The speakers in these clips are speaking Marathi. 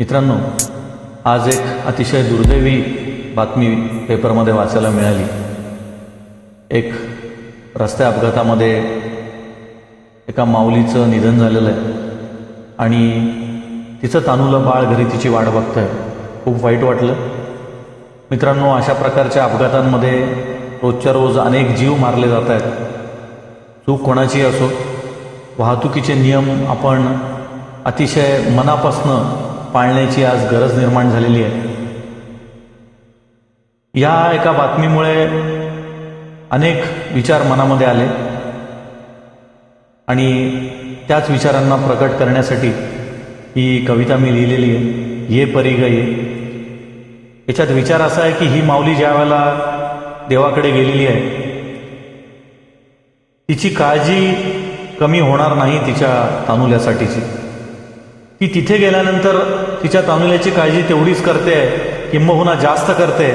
मित्रांनो आज एक अतिशय दुर्दैवी बातमी पेपरमध्ये वाचायला मिळाली. एक रस्ते अपघातामध्ये एका माऊलीचं निधन झालेलं आहे आणि तिचं तानुलं बाळ घरी तिची वाट बघतंय. खूप वाईट वाटलं. मित्रांनो अशा प्रकारच्या अपघातांमध्ये रोजच्या रोज अनेक जीव मारले जात आहेत. चूक कोणाची असो वाहतुकीचे नियम आपण अतिशय मनापासनं पाळण्याची आज गरज निर्माण झालेली आहे. या एका बातमीमुळे अनेक विचार मनामध्ये आले आणि त्याच विचारांना प्रकट करण्यासाठी ही कविता मी लिहिलेली आहे. ये परी ग ये याच्यात विचार असा आहे की ही माऊली ज्या वेळेला देवाकडे गेलेली आहे तिची काळजी कमी होणार नाही तिच्या तानुल्यासाठीची. ती तिथे गेल्यानंतर तिच्या तामिल्याची काळजी तेवढीच करते किंबहुना जास्त करते.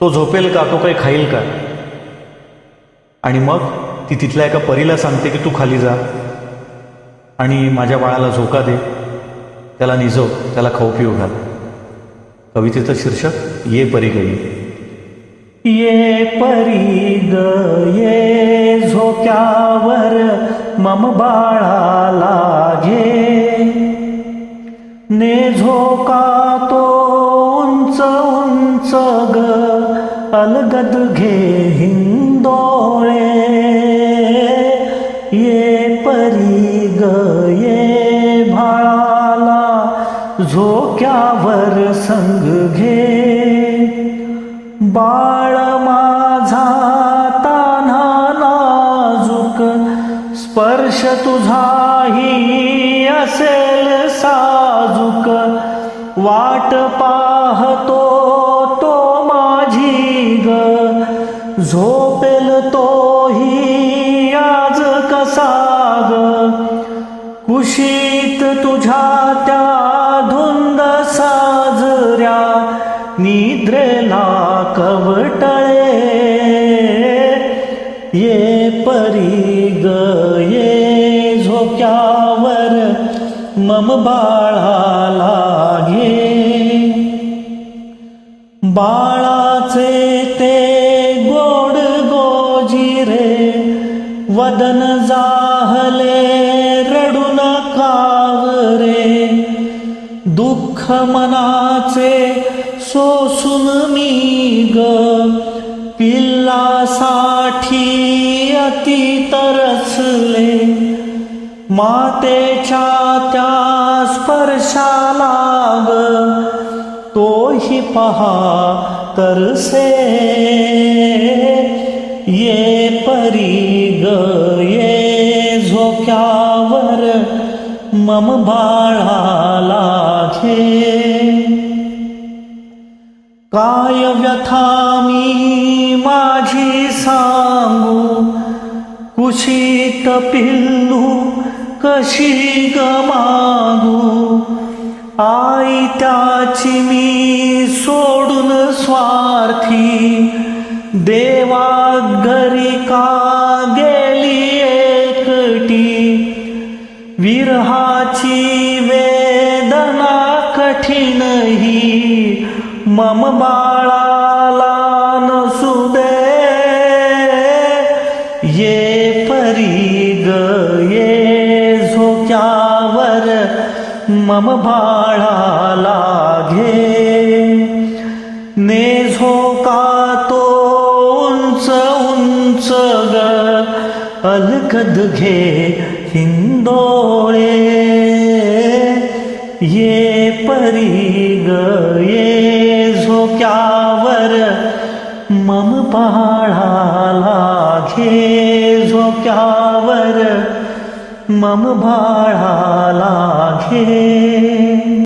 तो झोपेल का? तो काही खाईल का? आणि मग ती तिथल्या एका परीला सांगते की तू खाली जा आणि माझ्या बाळाला झोका दे. त्याला निजव त्याला खाऊ पिऊ घाल. कवितेचं शीर्षक ये परी गई. ये परी ग ये झोक्यावर मम बाळाला घे ने झोका तो उंच उंच ग अलगद घे हिंदोळे. ये परी ग ये भाळाला झोक्यावर संग घे. बाळ माझा स्पर्श तुझाही असेल साजूक. वाट पाहतो तो माझी ग. झोपेल तोही आज कसा ग? कुशीत तुझ्या त्या धुंद साजऱ्या. निद्रेला कवट परी ग ये झोक्यावर मम बाळाला घे बाळाचे ते गोड गोजिरे वदन जाहले रडून कावरे दुःख मनाचे सोसून मी ग पिल्लासाठी अति तरसले मातेच्या त्या स्पर्शाला ग तोही पहा तरसे। ये परी ग ये झोक्यावर मम बाळाला घे काय व्यथा मी माझी सांगू कुशीत पिल्लू कशी ग मागू? आई त्याची मी सोडून स्वार्थी देवा घरी का गेली एकटी? विरहाची वेदना कठीण ही मम बाळा मम बाळाला घे ने झोका तो उंच उंच ग अलगद घे हिंदोळे. ये परी ग ये झोक्यावर मम बाळाला घे झोक्यावर मम बाळाला घे.